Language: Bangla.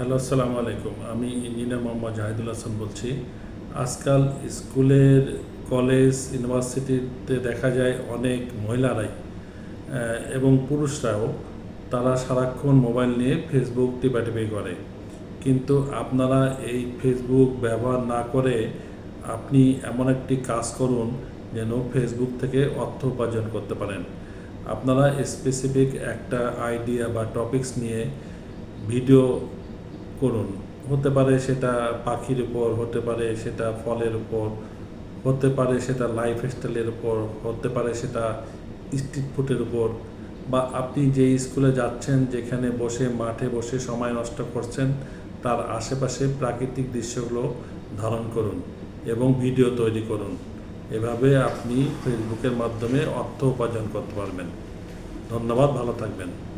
হ্যালো, আসসালামু আলাইকুম। আমি ইঞ্জিনিয়ার মোহাম্মদ জাহিদুল হাসান বলছি। আজকাল স্কুলের, কলেজ, ইউনিভার্সিটিতে দেখা যায় অনেক মহিলারাই এবং পুরুষরাও তারা সারাক্ষণ মোবাইল নিয়ে ফেসবুক টিপাটিপি করে। কিন্তু আপনারা এই ফেসবুক ব্যবহার না করে আপনি এমন একটি কাজ করুন যেন ফেসবুক থেকে অর্থ উপার্জন করতে পারেন। আপনারা স্পেসিফিক একটা আইডিয়া বা টপিকস নিয়ে ভিডিও করুন। হতে পারে সেটা পাখির উপর, হতে পারে সেটা ফলের উপর, হতে পারে সেটা লাইফ স্টাইলের উপর, হতে পারে সেটা স্ট্রিট ফুডের উপর। বা আপনি যে স্কুলে যাচ্ছেন, যেখানে বসে, মাঠে বসে সময় নষ্ট করছেন, তার আশেপাশে প্রাকৃতিক দৃশ্যগুলো ধারণ করুন এবং ভিডিও তৈরি করুন। এভাবে আপনি ফেসবুকের মাধ্যমে অর্থ উপার্জন করতে পারবেন। ধন্যবাদ, ভালো থাকবেন।